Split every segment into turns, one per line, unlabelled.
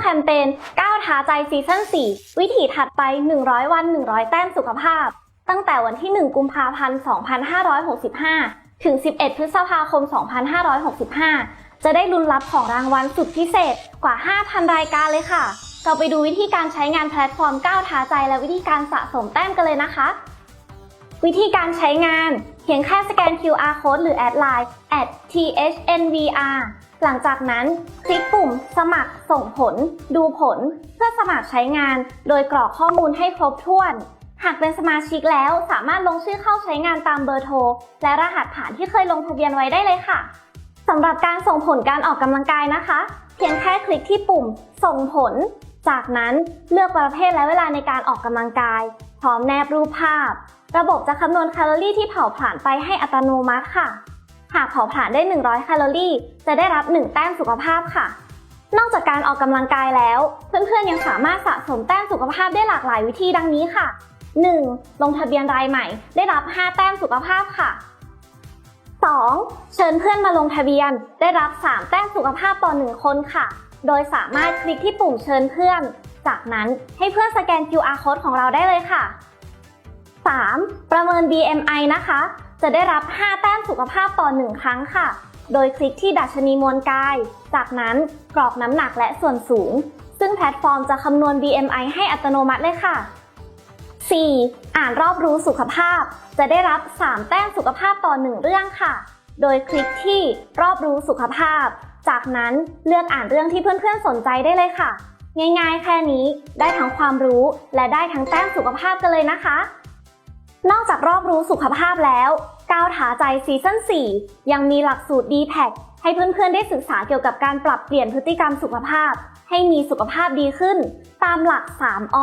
แคมเปญก้าวท้าใจซีซั่น4 วิถีถัดไป 100 วัน 100 แต้มสุขภาพ ตั้งแต่วันที่ 1 กุมภาพันธ์ 2565 ถึง 11 พฤษภาคม 2565 จะได้ลุ้นรับของรางวัลสุดพิเศษกว่า 5,000 รายการเลยค่ะ เราไปดูวิธีการใช้งานแพลตฟอร์มก้าวท้าใจและวิธีการสะสมแต้มกันเลยนะคะ วิธีการใช้งาน เพียงแค่สแกน QR code หรือแอดไลน์ @thnvr หลังจากนั้นคลิกปุ่มสมัครส่งผล ดูผล เพื่อสมัครใช้งาน โดยกรอกข้อมูลให้ครบถ้วน หากเป็นสมาชิกแล้วสามารถลงชื่อเข้าใช้งานตามเบอร์โทร และรหัสผ่านที่เคยลงทะเบียนไว้ได้เลยค่ะสำหรับการส่งผลการออกกำลังกายนะคะ เพียงแค่คลิกที่ปุ่ม ส่งผล จากนั้นเลือกประเภทและเวลาในการออกกำลังกาย พร้อมแนบรูปภาพ ระบบจะคำนวณแคลอรี่ที่เผาผลาญไปให้อัตโนมัติค่ะ หากเผาผลาญได้ 100 แคลอรี่ จะได้รับ 1 แต้มสุขภาพค่ะ นอกจากการออกกำลังกายแล้ว เพื่อนๆ ยังสามารถสะสมแต้มสุขภาพได้หลากหลายวิธีดังนี้ค่ะ 1. ลงทะเบียนรายใหม่ ได้รับ 5 แต้มสุขภาพค่ะ 2. เชิญเพื่อนมาลงทะเบียน ได้รับ 3 แต้มสุขภาพต่อ 1 คนค่ะ โดยสามารถคลิกที่ปุ่มเชิญเพื่อน จากนั้นให้เพื่อนสแกน QR code ของเราได้เลยค่ะ 3. ประเมิน BMI นะคะ จะได้รับ 5 แต้มสุขภาพต่อ 1 ครั้งค่ะ โดยคลิกที่ดัชนีมวลกาย จากนั้นกรอกน้ำหนักและส่วนสูง ซึ่งแพลตฟอร์มจะคำนวณ BMI ให้อัตโนมัติเลยค่ะ 4. อ่านรอบรู้สุขภาพ จะได้รับ 3 แต้มสุขภาพต่อ 1 เรื่องค่ะ โดยคลิกที่รอบรู้สุขภาพ จากนั้นเลือกอ่านเรื่องที่เพื่อนๆ สนใจได้เลยค่ะ ง่ายๆ แค่นี้ได้ทั้งความรู้และได้ทั้งแต้มสุขภาพกันเลยนะคะ นอกจากรอบรู้สุขภาพแล้วก้าวท้าใจซีซั่น4 ยังมีหลักสูตร d p a c ให้เพื่อนๆได้ศึกษาเกี่ยวกับการปรับเปลี่ยนพฤติกรรมสุขภาพ ให้มีสุขภาพดีขึ้น ตามหลัก 3อ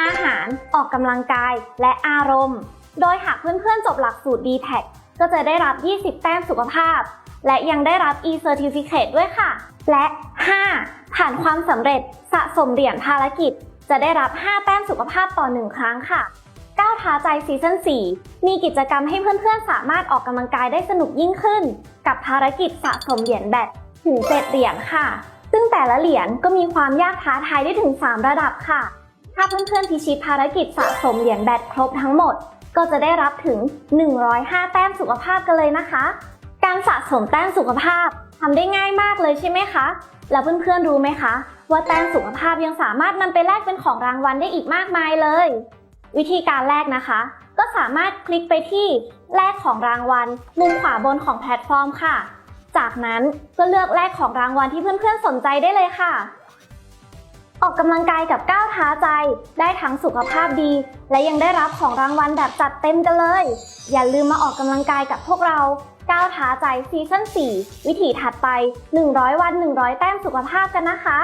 อาหาร ออกกำลังกาย และอารมณ์ โดยหากเพื่อนๆจบหลักสูตร d p a c ก็จะได้รับ 20 แต้มสุขภาพ และยังได้รับ e-certificate ด้วยค่ะ และ 5. ผ่านความสำเร็จสะสมเหรียญภารกิจ จะได้รับ 5 แต้มสุขภาพต่อ 1 ครั้งค่ะ ก้าวท้าใจซีซั่น4 มีกิจกรรมให้เพื่อนๆ สามารถออกกำลังกายได้สนุกยิ่งขึ้น กับภารกิจสะสมเหรียญแบตถึง7เหรียญค่ะ ซึ่งแต่ละเหรียญก็มีความยากท้าทายได้ถึง 3 ระดับค่ะ ถ้าเพื่อนๆพิชิตภารกิจสะสมเหรียญแบตครบทั้งหมด ก็จะได้รับถึง 105 แต้มสุขภาพกันเลยนะคะ การสะสมแต้มสุขภาพทำได้ง่ายมากเลยใช่ไหมคะ แล้วเพื่อนๆรู้ไหมคะ ว่าแต้มสุขภาพยังสามารถนำไปแลกเป็นของรางวัลได้อีกมากมายเลย วิธีการแลกนะคะ ก็สามารถคลิกไปที่แลกของรางวัล มุมขวาบนของแพลตฟอร์มค่ะ จากนั้นก็เลือกแลกของรางวัลที่เพื่อนๆสนใจได้เลยค่ะ ออกกำลังกายกับก้าวท้าใจ ได้ทั้งสุขภาพดี และยังได้รับของรางวัลแบบจัดเต็มกันเลย อย่าลืมมาออกกำลังกายกับพวกเราก้าวท้าใจซีซั่น4วิถีถัดไป 100 วัน 100 แต้มสุขภาพกันนะคะ